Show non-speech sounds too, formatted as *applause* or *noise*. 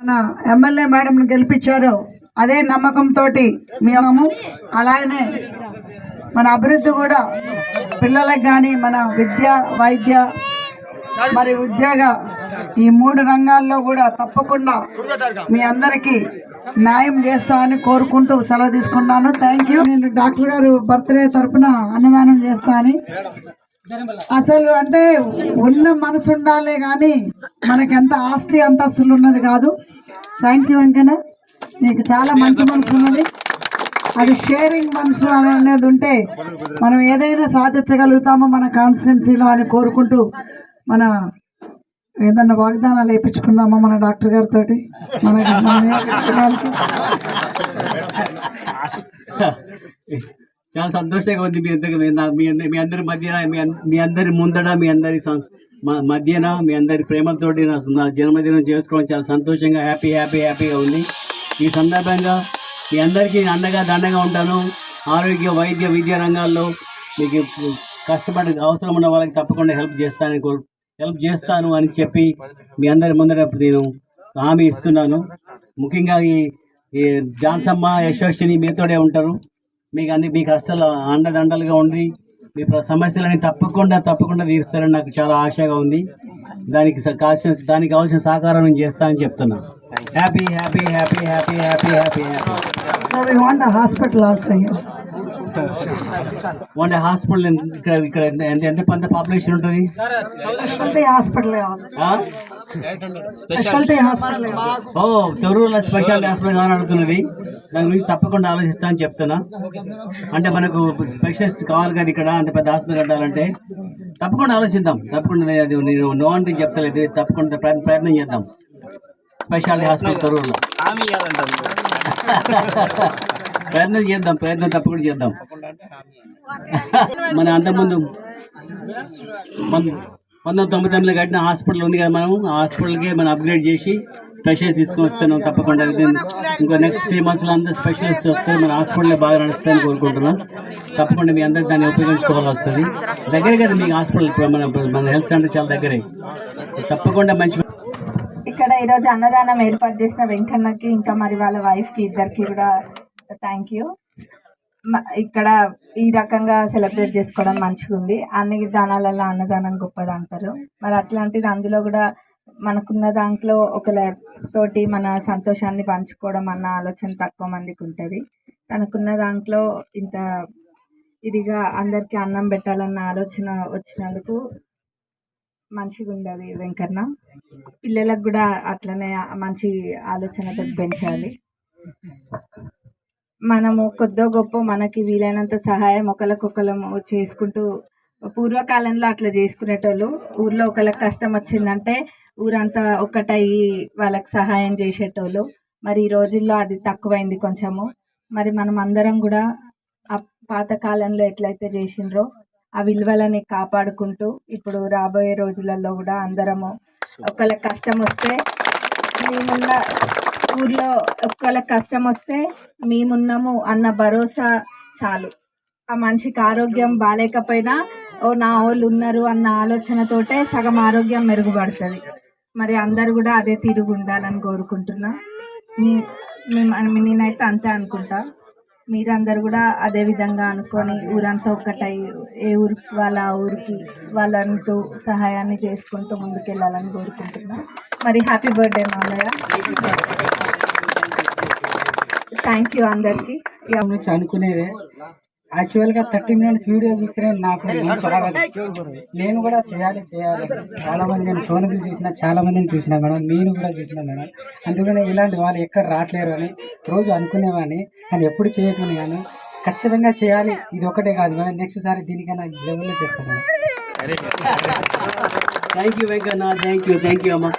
మన MLA madam గెలిపించారు. అదే నమ్మకంతో మేము అలానే మన అభివృద్ధి కూడా పిల్లలకు కానీ మన విద్య వైద్య మరి ఉద్యోగ ఈ మూడు రంగాల్లో కూడా తప్పకుండా మీ అందరికీ న్యాయం చేస్తా అని కోరుకుంటూ సెలవు తీసుకున్నాను. థ్యాంక్ యూ నేను డాక్టర్ గారు బర్త్డే తరపున అన్నదానం చేస్తా అని అసలు అంటే ఉన్న మనసు ఉండాలే కానీ మనకి ఎంత ఆస్తి అంతస్తులు ఉన్నది కాదు. Thank you Venkanna. నీకు చాలా మంచి మనసు ఉన్నది. అది షేరింగ్ మనసు అని అనేది ఉంటే మనం ఏదైనా సాధించగలుగుతామో మన కాన్స్టిట్యున్సీలో అని కోరుకుంటూ మన ఏదన్నా వాగ్దానాలు వేయించుకుందామా మన డాక్టర్ గారితో మన. *laughs* *laughs* చాలా సంతోషంగా ఉంది మీ అందరికి మీ మీ అందరి మధ్యన మీ అందరి ముందడ మీ అందరి మధ్యన మీ అందరి ప్రేమతోటి నా జన్మదినం చేసుకోవడం చాలా సంతోషంగా హ్యాపీ హ్యాపీ హ్యాపీగా ఉంది. ఈ సందర్భంగా మీ అందరికీ అండగా దండగా ఉంటాను. ఆరోగ్య వైద్య విద్యా రంగాల్లో మీకు కష్టపడి అవసరం ఉన్న వాళ్ళకి తప్పకుండా హెల్ప్ చేస్తానని కోరు హెల్ప్ చేస్తాను అని చెప్పి మీ అందరి ముందర నేను హామీ ఇస్తున్నాను. ముఖ్యంగా ఈ ఈ జాన్సమ్మ యశస్విని మీతోడే ఉంటారు. మీకు అన్ని మీ కష్టాలు అండదండలుగా ఉండి మీ ప్ర- సమస్యలని తప్పకుండా తప్పకుండా తీరుస్తారని నాకు చాలా ఆశగా ఉంది. దానికి కాసిన దానికి కావాల్సిన సహకారం నేను చేస్తానని చెప్తున్నా. Happy happy happy happy happy happy happy hospital also one hospital ఇక్కడ ఇక్కడ ఎంత ఎంత పెద్ద పాపులేషన్ ఉంటుంది. ఓ తొర్రూరులో స్పెషాలిటీ హాస్పిటల్ కావాలని అడుగుతున్నది. దాని గురించి తప్పకుండా ఆలోచిస్తా అని చెప్తున్నా. అంటే మనకు స్పెషలిస్ట్ కావాలి కదా ఇక్కడ అంత పెద్ద హాస్పిటల్ కట్టాలంటే. తప్పకుండా ఆలోచిద్దాం. తప్పకుండా నేను అది నేను నో అంటే చెప్తలేదు. తప్పకుండా ప్రయత్నం చేద్దాం. Speciality hospital తొర్రూరులో. *laughs* ప్రయత్నం చేద్దాం ప్రయత్నం తప్పకుండా చేద్దాం. మన అంతకుముందు మన పంతొమ్మిది తొంభై తొమ్మిదిలో కట్టిన హాస్పిటల్ ఉంది కదా మనం ఆ హాస్పిటల్కి మనం అప్గ్రేడ్ చేసి స్పెషలిస్ట్ తీసుకొని వస్తున్నాం తప్పకుండా ఇంకో నెక్స్ట్ త్రీ మంత్స్లో అందరూ స్పెషలిస్ట్ వస్తే మన హాస్పిటల్ బాగా నడుస్తాయని కోరుకుంటున్నాం. తప్పకుండా మీ అందరికి దాన్ని ఉపయోగించుకోవాల్సి వస్తుంది. దగ్గరే కదా మీకు హాస్పిటల్ మన మన హెల్త్ సెంటర్ చాలా దగ్గరే. తప్పకుండా మంచి ఇక్కడ ఈరోజు అన్నదానం ఏర్పాటు చేసిన వెంకన్నకి ఇంకా మరి వాళ్ళ వైఫ్కి ఇద్దరికి కూడా థ్యాంక్ యూ ఇక్కడ ఈ రకంగా సెలబ్రేట్ చేసుకోవడం మంచిగా ఉంది అన్ని దానాలలో అన్నదానం గొప్పది అంటారు మరి అట్లాంటిది అందులో కూడా మనకున్న దాంట్లో ఒకళ్ళ తోటి మన సంతోషాన్ని పంచుకోవడం అన్న ఆలోచన తక్కువ మందికి ఉంటుంది. తనకున్న దాంట్లో ఇంత ఇదిగా అందరికీ అన్నం పెట్టాలన్న ఆలోచన వచ్చినందుకు మంచిగా ఉంది అది వెంకన్న. పిల్లలకు కూడా అట్లనే మంచి ఆలోచనతో పెంచాలి. మనము కొద్దో గొప్ప మనకి వీలైనంత సహాయం ఒకరికొకరము చేసుకుంటూ పూర్వకాలంలో అట్లా చేసుకునేటోళ్ళు ఊర్లో ఒకళ్ళకి కష్టం వచ్చిందంటే ఊరంతా ఒక్కటయ్యి వాళ్ళకి సహాయం చేసేటోళ్ళు. మరి ఈ రోజుల్లో అది తక్కువైంది కొంచెము. మరి మనం అందరం కూడా ఆ పాత కాలంలో ఎట్లయితే చేసిండ్రో ఆ విలువలని కాపాడుకుంటూ ఇప్పుడు రాబోయే రోజులలో కూడా అందరము ఒకళ్ళకి కష్టం వస్తే మేమున్న ఊర్లో ఒక్కళ్ళకి కష్టం వస్తే మేమున్నాము అన్న భరోసా చాలు. ఆ మనిషికి ఆరోగ్యం బాగాలేకపోయినా ఓ నా వాళ్ళు ఉన్నారు అన్న ఆలోచనతోటే సగం ఆరోగ్యం మెరుగుపడుతుంది. మరి అందరు కూడా అదే తిరుగు ఉండాలని కోరుకుంటున్నా నేనైతే అంతే అనుకుంటా. మీరందరూ కూడా అదే విధంగా అనుకొని ఊరంతా ఒక్కటై ఏ ఊరికి వాళ్ళ ఊరికి వాళ్ళంటూ సహాయాన్ని చేసుకుంటూ ముందుకెళ్ళాలని కోరుకుంటున్నా. మరి హ్యాపీ బర్త్డే మామయ్య. థ్యాంక్ యూ అందరికీ. అనుకునేవే యాక్చువల్గా థర్టీ మినిట్స్ వీడియో చూస్తే నాకు. నేను కూడా చేయాలి చేయాలి. చాలా మంది నేను సోనది చూసిన చాలా మందిని చూసిన మేడం. నేను కూడా చూసిన మేడం. అందుకనే ఇలాంటి వాళ్ళు ఎక్కడ రావట్లేరు అని రోజు అనుకునేవాడిని. కానీ ఎప్పుడు చేయకుండా కానీ ఖచ్చితంగా చేయాలి. ఇది ఒకటే కాదు మేడం. నెక్స్ట్ సారి దీనికన్నా లెవెల్లో చేస్తాను madam. Thank you Venkanna thank you thank you అమ్మ.